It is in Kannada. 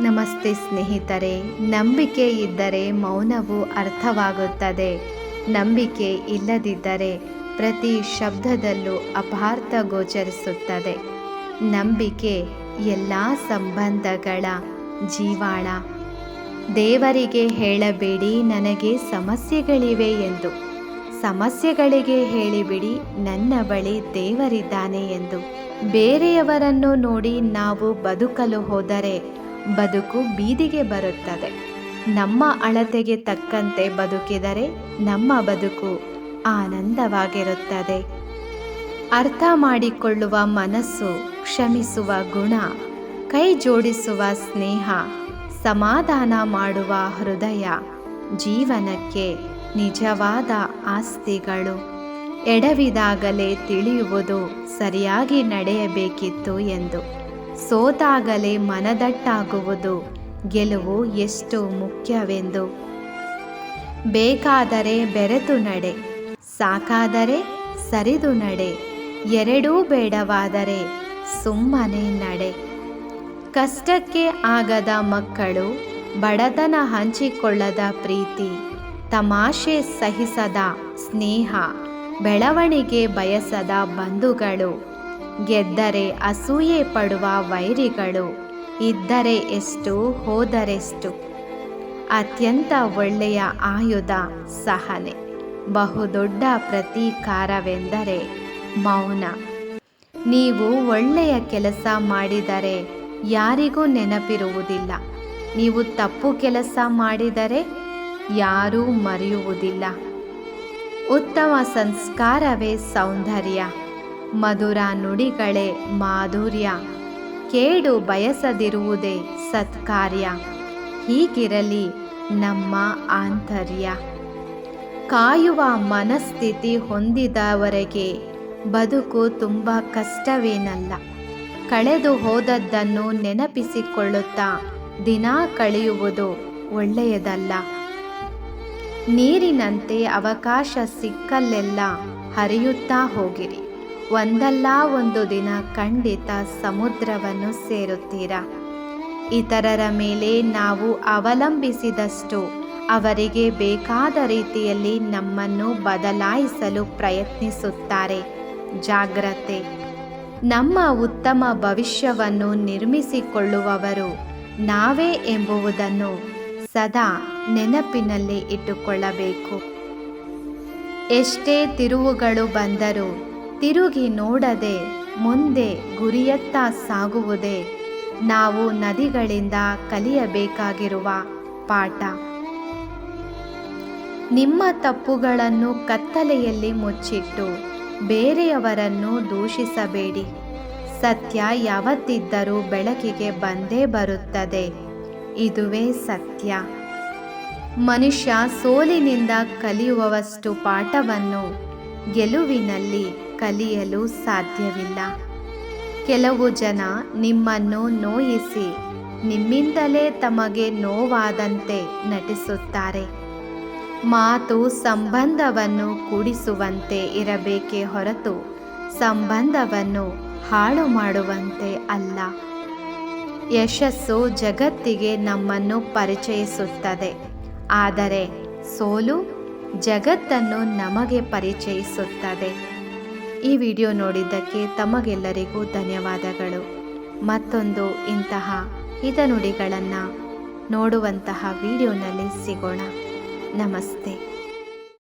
ನಮಸ್ತೆ ಸ್ನೇಹಿತರೆ, ನಂಬಿಕೆ ಇದ್ದರೆ ಮೌನವು ಅರ್ಥವಾಗುತ್ತದೆ. ನಂಬಿಕೆ ಇಲ್ಲದಿದ್ದರೆ ಪ್ರತಿ ಶಬ್ದದಲ್ಲೂ ಅಪಾರ್ಥ ಗೋಚರಿಸುತ್ತದೆ. ನಂಬಿಕೆ ಎಲ್ಲ ಸಂಬಂಧಗಳ ಜೀವಾಳ. ದೇವರಿಗೆ ಹೇಳಬೇಡಿ, ನನಗೆ ಸಮಸ್ಯೆಗಳಿವೆ ಎಂದು. ಸಮಸ್ಯೆಗಳಿಗೆ ಹೇಳಿಬಿಡಿ, ನನ್ನ ಬಳಿ ದೇವರಿದ್ದಾನೆ ಎಂದು. ಬೇರೆಯವರನ್ನು ನೋಡಿ ನಾವು ಬದುಕಲು ಹೋದರೆ ಬದುಕು ಬೀದಿಗೆ ಬರುತ್ತದೆ. ನಮ್ಮ ಅಳತೆಗೆ ತಕ್ಕಂತೆ ಬದುಕಿದರೆ ನಮ್ಮ ಬದುಕು ಆನಂದವಾಗಿರುತ್ತದೆ. ಅರ್ಥ ಮಾಡಿಕೊಳ್ಳುವ ಮನಸ್ಸು ಕ್ಷಮಿಸುವ ಗುಣ, ಕೈ ಜೋಡಿಸುವ ಸ್ನೇಹ, ಸಮಾಧಾನ ಮಾಡುವ ಹೃದಯ ಜೀವನಕ್ಕೆ ನಿಜವಾದ ಆಸ್ತಿಗಳು. ಎಡವಿದಾಗಲೇ ತಿಳಿಯುವುದು ಸರಿಯಾಗಿ ನಡೆಯಬೇಕಿತ್ತು ಎಂದು. ಸೋತಾಗಲೇ ಮನದಟ್ಟಾಗುವುದು. ಗೆಲುವು ಎಷ್ಟು ಮುಖ್ಯವೆಂದು. ಬೇಕಾದರೆ ಬೆರೆತು ನಡೆ, ಸಾಕಾದರೆ ಸರಿದು ನಡೆ, ಎರಡೂ ಬೇಡವಾದರೆ ಸುಮ್ಮನೆ ನಡೆ. ಕಷ್ಟಕ್ಕೆ ಆಗದ ಮಕ್ಕಳು, ಬಡತನ ಹಂಚಿಕೊಳ್ಳದ ಪ್ರೀತಿ, ತಮಾಷೆ ಸಹಿಸದ ಸ್ನೇಹ, ಬೆಳವಣಿಗೆ ಬಯಸದ ಬಂಧುಗಳು. ಗೆದ್ದರೆ ಅಸೂಯೆ ಪಡುವ ವೈರಿಗಳು ಇದ್ದರೆ ಎಷ್ಟು, ಹೋದರೆಷ್ಟು? ಅತ್ಯಂತ ಒಳ್ಳೆಯ ಆಯುಧ ಸಹನೆ, ಬಹುದೊಡ್ಡ ಪ್ರತೀಕಾರವೆಂದರೆ ಮೌನ. ನೀವು ಒಳ್ಳೆಯ ಕೆಲಸ ಮಾಡಿದರೆ ಯಾರಿಗೂ ನೆನಪಿರುವುದಿಲ್ಲ. ನೀವು ತಪ್ಪು ಕೆಲಸ ಮಾಡಿದರೆ ಯಾರೂ ಮರೆಯುವುದಿಲ್ಲ. ಉತ್ತಮ ಸಂಸ್ಕಾರವೇ ಸೌಂದರ್ಯ. ಮಧುರ ನುಡಿಗಳೇ ಮಾಧುರ್ಯ. ಕೇಡು ಬಯಸದಿರುವುದೇ ಸತ್ಕಾರ್ಯ. ಹೀಗಿರಲಿ ನಮ್ಮ ಆಂತರ್ಯ. ಕಾಯುವ ಮನಸ್ಥಿತಿ ಹೊಂದಿದವರೆಗೆ ಬದುಕು ತುಂಬ ಕಷ್ಟವೇನಲ್ಲ. ಕಳೆದು ಹೋದದ್ದನ್ನು ನೆನಪಿಸಿಕೊಳ್ಳುತ್ತಾ ದಿನ ಕಳೆಯುವುದು ಒಳ್ಳೆಯದಲ್ಲ. ನೀರಿನಂತೆ ಅವಕಾಶ ಸಿಕ್ಕಲ್ಲೆಲ್ಲ ಹರಿಯುತ್ತಾ ಹೋಗಿರಿ. ಒಂದಲ್ಲ ಒಂದು ದಿನ ಖಂಡಿತ ಸಮುದ್ರವನ್ನು ಸೇರುತ್ತೀರಾ? ಇತರರ ಮೇಲೆ ನಾವು ಅವಲಂಬಿಸಿದಷ್ಟು ಅವರಿಗೆ ಬೇಕಾದ ರೀತಿಯಲ್ಲಿ ನಮ್ಮನ್ನು ಬದಲಾಯಿಸಲು ಪ್ರಯತ್ನಿಸುತ್ತಾರೆ. ಜಾಗ್ರತೆ. ನಮ್ಮ ಉತ್ತಮ ಭವಿಷ್ಯವನ್ನು ನಿರ್ಮಿಸಿಕೊಳ್ಳುವವರು ನಾವೇ ಎಂಬುವುದನ್ನು ಸದಾ ನೆನಪಿನಲ್ಲಿ ಇಟ್ಟುಕೊಳ್ಳಬೇಕು. ಎಷ್ಟೇ ತಿರುವುಗಳು ಬಂದರೂ ತಿರುಗಿ ನೋಡದೆ ಮುಂದೆ ಗುರಿಯತ್ತ ಸಾಗುವುದೇ ನಾವು ನದಿಗಳಿಂದ ಕಲಿಯಬೇಕಾಗಿರುವ ಪಾಠ. ನಿಮ್ಮ ತಪ್ಪುಗಳನ್ನು ಕತ್ತಲೆಯಲ್ಲಿ ಮುಚ್ಚಿಟ್ಟು ಬೇರೆಯವರನ್ನು ದೂಷಿಸಬೇಡಿ. ಸತ್ಯ ಯಾವತ್ತಿದ್ದರೂ ಬೆಳಕಿಗೆ ಬಂದೇ ಬರುತ್ತದೆ. ಇದುವೇ ಸತ್ಯ. ಮನುಷ್ಯ ಸೋಲಿನಿಂದ ಕಲಿಯುವವಷ್ಟು ಪಾಠವನ್ನು ಗೆಲುವಿನಲ್ಲಿ ಕಲಿಯಲು ಸಾಧ್ಯವಿಲ್ಲ. ಕೆಲವು ಜನ ನಿಮ್ಮನ್ನು ನೋಯಿಸಿ, ನಿಮ್ಮಿಂದಲೇ ತಮಗೆ ನೋವಾದಂತೆ ನಟಿಸುತ್ತಾರೆ. ಮಾತು ಸಂಬಂಧವನ್ನು ಕೂಡಿಸುವಂತೆ ಇರಬೇಕೇ ಹೊರತು ಸಂಬಂಧವನ್ನು ಹಾಳು ಮಾಡುವಂತೆ ಅಲ್ಲ. ಯಶಸ್ಸು ಜಗತ್ತಿಗೆ ನಮ್ಮನ್ನು ಪರಿಚಯಿಸುತ್ತದೆ. ಆದರೆ ಸೋಲು ಜಗತ್ತನ್ನು ನಮಗೆ ಪರಿಚಯಿಸುತ್ತದೆ. ಈ ವಿಡಿಯೋ ನೋಡಿದ್ದಕ್ಕೆ ತಮಗೆಲ್ಲರಿಗೂ ಧನ್ಯವಾದಗಳು. ಮತ್ತೊಂದು ಇಂತಹ ಹಿತನುಡಿಗಳನ್ನು ನೋಡುವಂತಹ ವಿಡಿಯೋನಲ್ಲಿ ಸಿಗೋಣ. ನಮಸ್ತೆ.